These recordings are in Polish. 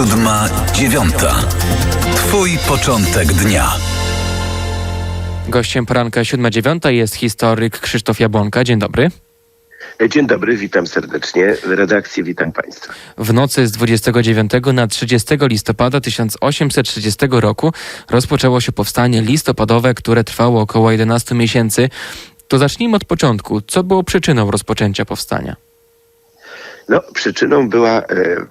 siódma, dziewiąta. Twój początek dnia. Gościem poranka 7.9 jest historyk Krzysztof Jabłonka. Dzień dobry. Dzień dobry, witam serdecznie. W redakcji witam Państwa. W nocy z 29 na 30 listopada 1830 roku rozpoczęło się powstanie listopadowe, które trwało około 11 miesięcy. To zacznijmy od początku. Co było przyczyną rozpoczęcia powstania? No, przyczyną była e,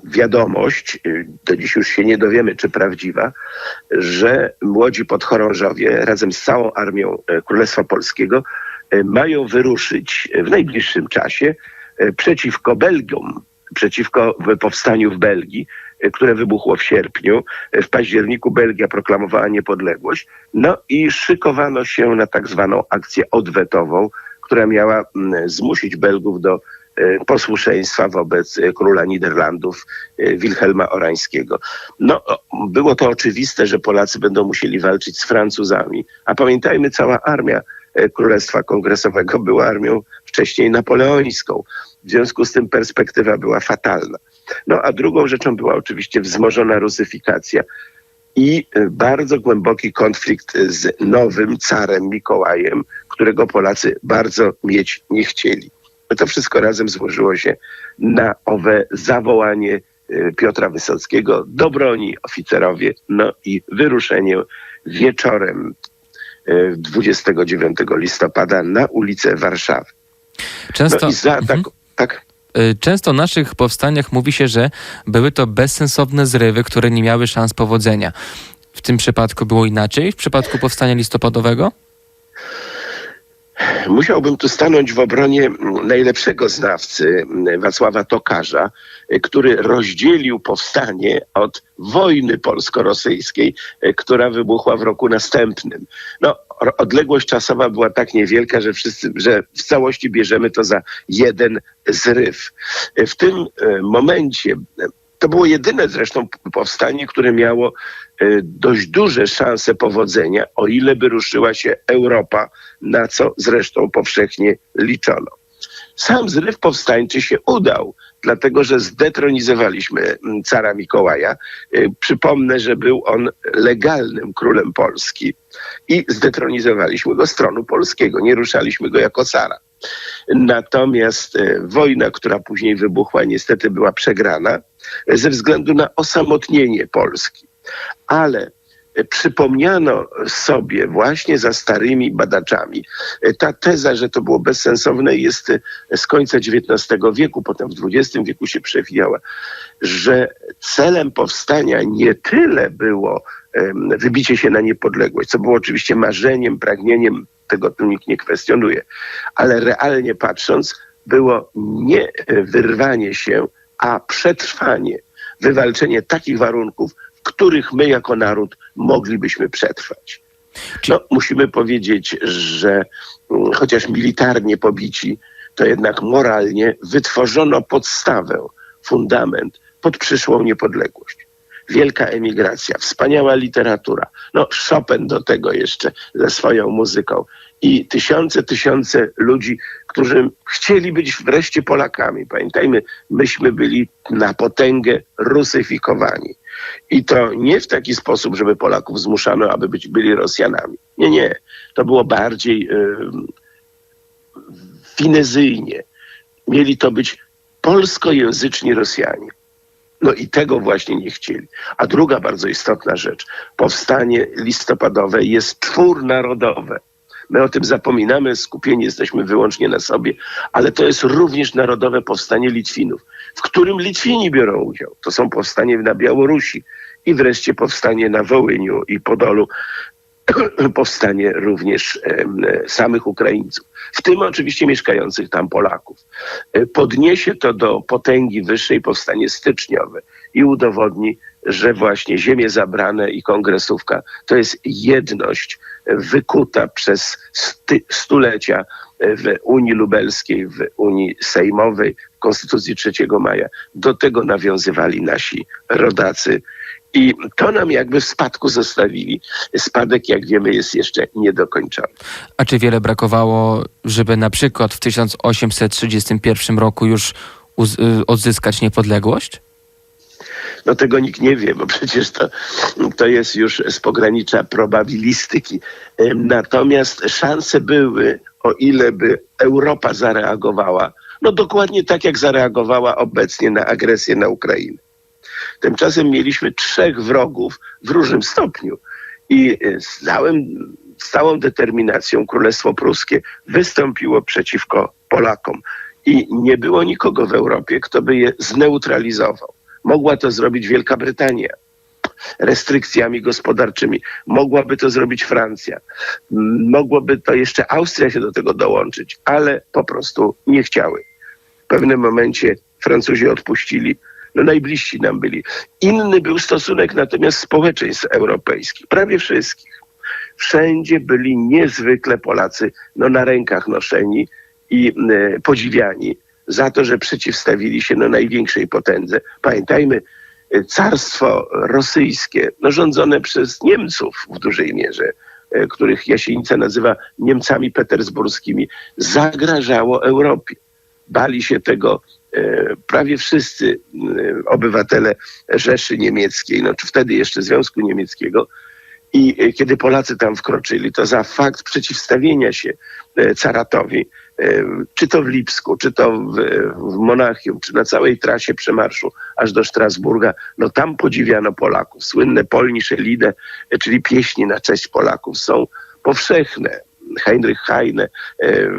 wiadomość, e, do dziś już się nie dowiemy, czy prawdziwa, że młodzi podchorążowie razem z całą armią e, Królestwa Polskiego mają wyruszyć w najbliższym czasie przeciwko Belgiom, przeciwko powstaniu w Belgii, które wybuchło w sierpniu. W październiku Belgia proklamowała niepodległość. No i szykowano się na tak zwaną akcję odwetową, która miała mm, zmusić Belgów do posłuszeństwa wobec e, króla Niderlandów e, Wilhelma Orańskiego. No, było to oczywiste, że Polacy będą musieli walczyć z Francuzami, a pamiętajmy, cała armia e, Królestwa Kongresowego była armią wcześniej napoleońską. W związku z tym perspektywa była fatalna. No a drugą rzeczą była oczywiście wzmożona rusyfikacja i e, bardzo głęboki konflikt z nowym carem Mikołajem, którego Polacy bardzo mieć nie chcieli. To wszystko razem złożyło się na owe zawołanie e, Piotra Wysockiego do broni oficerowie, no i wyruszenie wieczorem e, 29 listopada na ulicę Warszawy. Często, No i za tak, Mhm. tak Y, Często o naszych powstaniach mówi się, że były to bezsensowne zrywy, które nie miały szans powodzenia. W tym przypadku było inaczej? W przypadku powstania listopadowego? Musiałbym tu stanąć w obronie najlepszego znawcy Wacława Tokarza, który rozdzielił powstanie od wojny polsko-rosyjskiej, która wybuchła w roku następnym. No, odległość czasowa była tak niewielka, że wszyscy, że w całości bierzemy to za jeden zryw. W tym y, momencie to było jedyne zresztą powstanie, które miało dość duże szanse powodzenia, o ile by ruszyła się Europa, na co zresztą powszechnie liczono. Sam zryw powstańczy się udał, dlatego że zdetronizowaliśmy mm, cara Mikołaja. Y, Przypomnę, że był on legalnym królem Polski i zdetronizowaliśmy go z tronu polskiego, nie ruszaliśmy go jako cara. Natomiast e, wojna, która później wybuchła, niestety była przegrana ze względu na osamotnienie Polski. Ale e, przypomniano sobie właśnie za starymi badaczami. e, Ta teza, że to było bezsensowne jest e, z końca XIX wieku, potem w XX wieku się przewijała, że celem powstania nie tyle było wybicie się na niepodległość, co było oczywiście marzeniem, pragnieniem, tego tu nikt nie kwestionuje, ale realnie patrząc, było nie wyrwanie się, a przetrwanie, wywalczenie takich warunków, których my jako naród moglibyśmy przetrwać. No, musimy powiedzieć, że mm, chociaż militarnie pobici, to jednak moralnie wytworzono podstawę, fundament pod przyszłą niepodległość. Wielka emigracja, wspaniała literatura. No, Chopin do tego jeszcze ze swoją muzyką. I tysiące, tysiące ludzi, którzy chcieli być wreszcie Polakami. Pamiętajmy, myśmy byli na potęgę rusyfikowani. I to nie w taki sposób, żeby Polaków zmuszano, aby być, byli Rosjanami. Nie, nie. To było bardziej ym, finezyjnie. Mieli to być polskojęzyczni Rosjanie. No i tego właśnie nie chcieli. A druga bardzo istotna rzecz. Powstanie listopadowe jest czwór narodowe. My o tym zapominamy, skupieni jesteśmy wyłącznie na sobie, ale to jest również narodowe powstanie Litwinów, w którym Litwini biorą udział. To są powstanie na Białorusi i wreszcie powstanie na Wołyniu i Podolu, powstanie również em, samych Ukraińców, w tym oczywiście mieszkających tam Polaków. E, Podniesie to do potęgi wyższej powstanie styczniowe i udowodni, że właśnie ziemie zabrane i kongresówka to jest jedność wykuta przez stulecia w Unii Lubelskiej, w Unii Sejmowej, w Konstytucji 3 maja. Do tego nawiązywali nasi rodacy i to nam jakby w spadku zostawili. Spadek, jak wiemy, jest jeszcze niedokończony. A czy wiele brakowało, żeby na przykład w 1831 roku już y, odzyskać niepodległość? No tego nikt nie wie, bo przecież to, to jest już z pogranicza probabilistyki. Natomiast szanse były, o ile by Europa zareagowała, no dokładnie tak, jak zareagowała obecnie na agresję na Ukrainę. Tymczasem mieliśmy trzech wrogów w różnym stopniu. I e, z, całym, z całą determinacją Królestwo Pruskie wystąpiło przeciwko Polakom. I nie było nikogo w Europie, kto by je zneutralizował. Mogła to zrobić Wielka Brytania restrykcjami gospodarczymi. Mogłaby to zrobić Francja. M, Mogłaby to jeszcze Austria się do tego dołączyć, ale po prostu nie chciały. W pewnym momencie Francuzi odpuścili. No najbliżsi nam byli. Inny był stosunek natomiast społeczeństw europejskich, prawie wszystkich. Wszędzie byli niezwykle Polacy no, na rękach noszeni i e, podziwiani za to, że przeciwstawili się no, największej potędze. Pamiętajmy, e, carstwo rosyjskie, no, rządzone przez Niemców w dużej mierze, e, których Jasienica nazywa Niemcami petersburskimi, zagrażało Europie. Bali się tego e, prawie wszyscy obywatele Rzeszy Niemieckiej, no czy wtedy jeszcze Związku Niemieckiego. I e, kiedy Polacy tam wkroczyli, to za fakt przeciwstawienia się e, caratowi, e, czy to w Lipsku, czy to w, w Monachium, czy na całej trasie przemarszu aż do Strasburga, no tam podziwiano Polaków. Słynne Polnische Lieder, e, czyli pieśni na cześć Polaków są powszechne. Heinrich Heine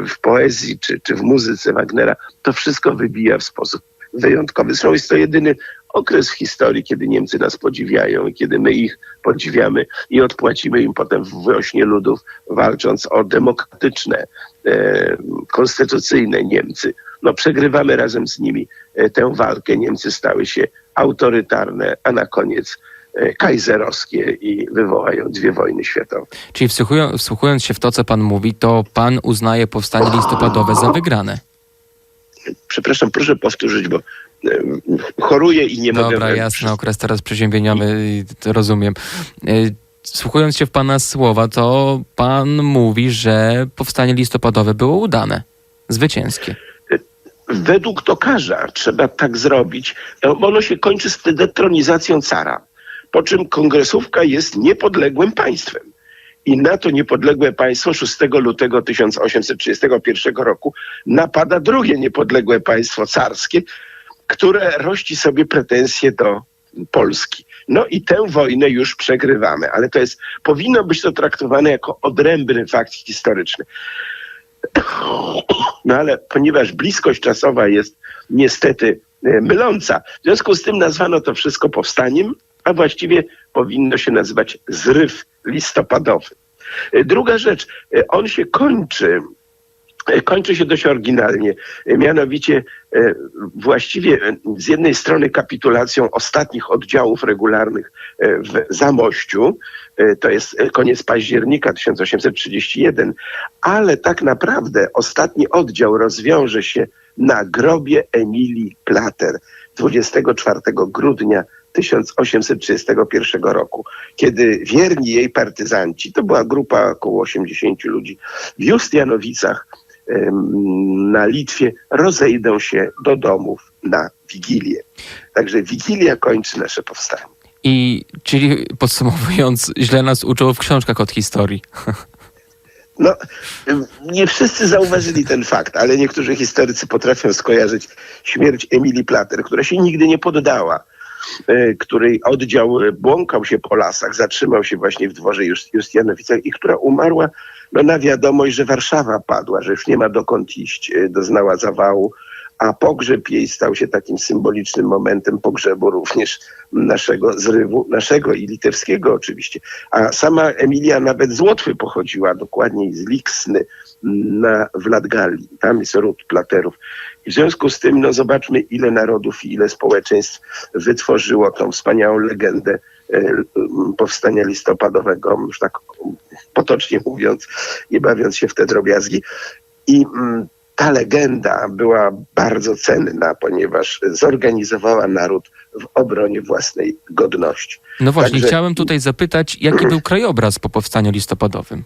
w poezji czy, czy w muzyce Wagnera, to wszystko wybija w sposób wyjątkowy. Zresztą jest to jedyny okres w historii, kiedy Niemcy nas podziwiają i kiedy my ich podziwiamy i odpłacimy im potem w wiośnie ludów, walcząc o demokratyczne, e, konstytucyjne Niemcy. No przegrywamy razem z nimi e, tę walkę. Niemcy stały się autorytarne, a na koniec e, kajzerowskie i wywołają dwie wojny światowe. Czyli wsłuchują, wsłuchując się w to, co pan mówi, to pan uznaje powstanie listopadowe za wygrane. Przepraszam, proszę powtórzyć, bo e, choruję i nie mogę... Dobra, jasny okres teraz przeziębieniowy, rozumiem. Y, Słuchując się w pana słowa, to pan mówi, że powstanie listopadowe było udane, zwycięskie. według tokarza trzeba tak zrobić. bo Ono się kończy z detronizacją cara, po czym kongresówka jest niepodległym państwem. I na to niepodległe państwo 6 lutego 1831 roku napada drugie niepodległe państwo carskie, które rości sobie pretensje do Polski. No i tę wojnę już przegrywamy, ale to jest, powinno być to traktowane jako odrębny fakt historyczny. No ale ponieważ bliskość czasowa jest niestety e, myląca, w związku z tym nazwano to wszystko powstaniem, a właściwie powinno się nazywać zryw listopadowy. E, Druga rzecz, e, on się kończy, e, kończy się dość oryginalnie, mianowicie właściwie z jednej strony kapitulacją ostatnich oddziałów regularnych w Zamościu, to jest koniec października 1831, ale tak naprawdę ostatni oddział rozwiąże się na grobie Emilii Plater 24 grudnia 1831 roku, kiedy wierni jej partyzanci, to była grupa około 80 ludzi, w Justianowicach na Litwie rozejdą się do domów na Wigilię. Także Wigilia kończy nasze powstanie. I czyli podsumowując, źle nas uczą w książkach od historii. No, nie wszyscy zauważyli ten fakt, ale niektórzy historycy potrafią skojarzyć śmierć Emilii Plater, która się nigdy nie poddała, której oddział e, błąkał się po lasach, zatrzymał się właśnie w dworze Just- Justianowicach i która umarła no, na wiadomość, że Warszawa padła, że już nie ma dokąd iść, e, doznała zawału, a pogrzeb jej stał się takim symbolicznym momentem pogrzebu również naszego zrywu, naszego i litewskiego oczywiście. A sama Emilia nawet z Łotwy pochodziła, dokładniej z Liksny na, w Latgalii. Tam jest ród platerów. I w związku z tym, no zobaczmy, ile narodów i ile społeczeństw wytworzyło tą wspaniałą legendę e, powstania listopadowego, już tak potocznie mówiąc, nie bawiąc się w te drobiazgi. I mm, ta legenda była bardzo cenna, ponieważ zorganizowała naród w obronie własnej godności. No właśnie, Także- chciałem tutaj zapytać, jaki był krajobraz po powstaniu listopadowym?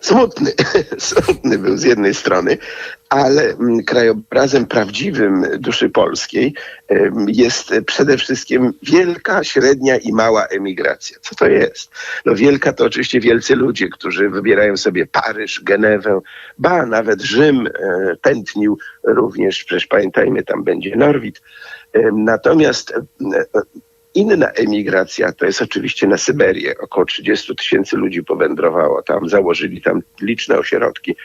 Smutny. smutny był z jednej strony, ale mm, krajobrazem prawdziwym duszy polskiej jest przede wszystkim wielka, średnia i mała emigracja. Co to jest? No wielka to oczywiście wielcy ludzie, którzy wybierają sobie Paryż, Genewę, ba, nawet Rzym e, tętnił również, przecież pamiętajmy, tam będzie Norwid. Natomiast e, Inna emigracja to jest oczywiście na Syberię. Około 30 tysięcy ludzi powędrowało tam, założyli tam liczne ośrodki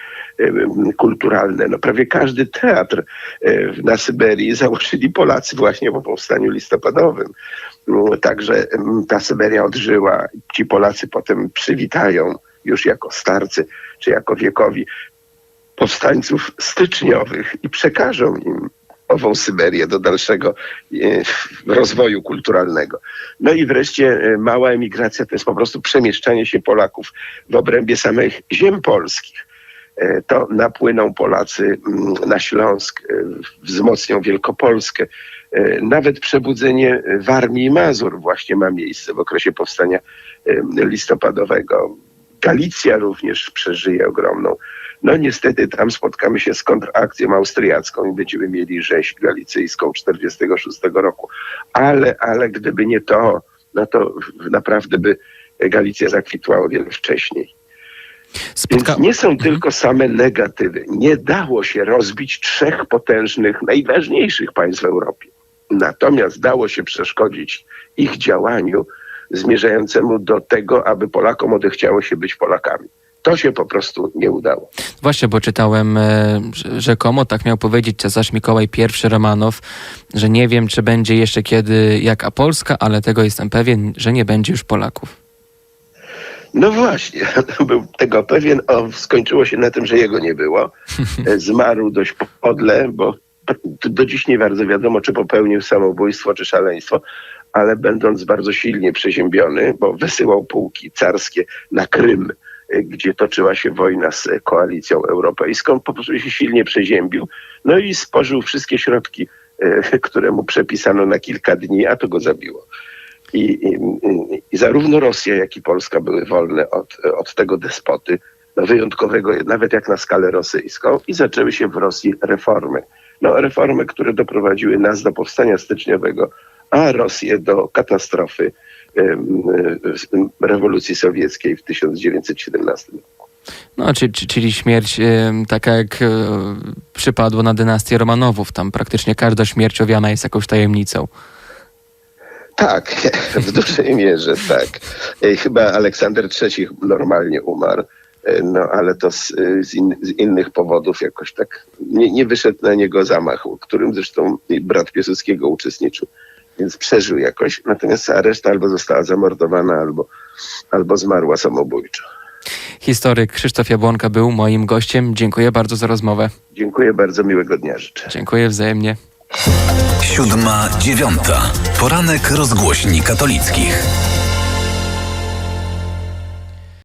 kulturalne. No prawie każdy teatr na Syberii założyli Polacy właśnie po powstaniu listopadowym. Mm, Także ta Syberia odżyła. Ci Polacy potem przywitają już jako starcy czy jako wiekowi powstańców styczniowych i przekażą im ową Syberię do dalszego e, rozwoju kulturalnego. No i wreszcie e, mała emigracja to jest po prostu przemieszczanie się Polaków w obrębie samych ziem polskich. E, To napłyną Polacy mm, na Śląsk, wzmocnią Wielkopolskę. Nawet przebudzenie Warmii i Mazur właśnie ma miejsce w okresie powstania listopadowego. Galicja również przeżyje ogromną. No niestety tam spotkamy się z kontrakcją austriacką i będziemy mieli rzeź galicyjską 46 roku. Ale, ale gdyby nie to, no to naprawdę by Galicja zakwitła o wiele wcześniej. Spotka... Więc nie są tylko same negatywy. Nie dało się rozbić trzech potężnych, najważniejszych państw w Europie. Natomiast dało się przeszkodzić ich działaniu zmierzającemu do tego, aby Polakom odechciało się być Polakami. To się po prostu nie udało. Właśnie, bo czytałem e, rzekomo, tak miał powiedzieć cesarz Mikołaj I Romanow, że nie wiem, czy będzie jeszcze kiedy jaka Polska, ale tego jestem pewien, że nie będzie już Polaków. No właśnie, był tego pewien. O, skończyło się na tym, że jego nie było. E, Zmarł dość podle, bo do dziś nie bardzo wiadomo, czy popełnił samobójstwo, czy szaleństwo, ale będąc bardzo silnie przeziębiony, bo wysyłał pułki carskie na Krym, gdzie toczyła się wojna z koalicją europejską, po prostu się silnie przeziębił. No i spożył wszystkie środki, e, które mu przepisano na kilka dni, a to go zabiło. I, i, I zarówno Rosja, jak i Polska były wolne od, od tego despoty, no wyjątkowego, nawet jak na skalę rosyjską, i zaczęły się w Rosji reformy. No, reformy, które doprowadziły nas do powstania styczniowego, a Rosję do katastrofy rewolucji sowieckiej w 1917 roku. No, czyli, czyli śmierć taka jak e, przypadło na dynastię Romanowów. Tam praktycznie każda śmierć owiana jest jakąś tajemnicą. Tak, w dużej mierze tak. E, Chyba Aleksander III normalnie umarł, e, no ale to z, z, in, z innych powodów jakoś tak nie, nie wyszedł na niego zamach, w którym zresztą brat Piłsudskiego uczestniczył, więc przeżył jakoś. Natomiast cała reszta albo została zamordowana, albo, albo zmarła samobójczo. Historyk Krzysztof Jabłonka był moim gościem. Dziękuję bardzo za rozmowę. Dziękuję bardzo, miłego dnia życzę. Dziękuję wzajemnie. Siódma, dziewiąta. Poranek rozgłośni katolickich.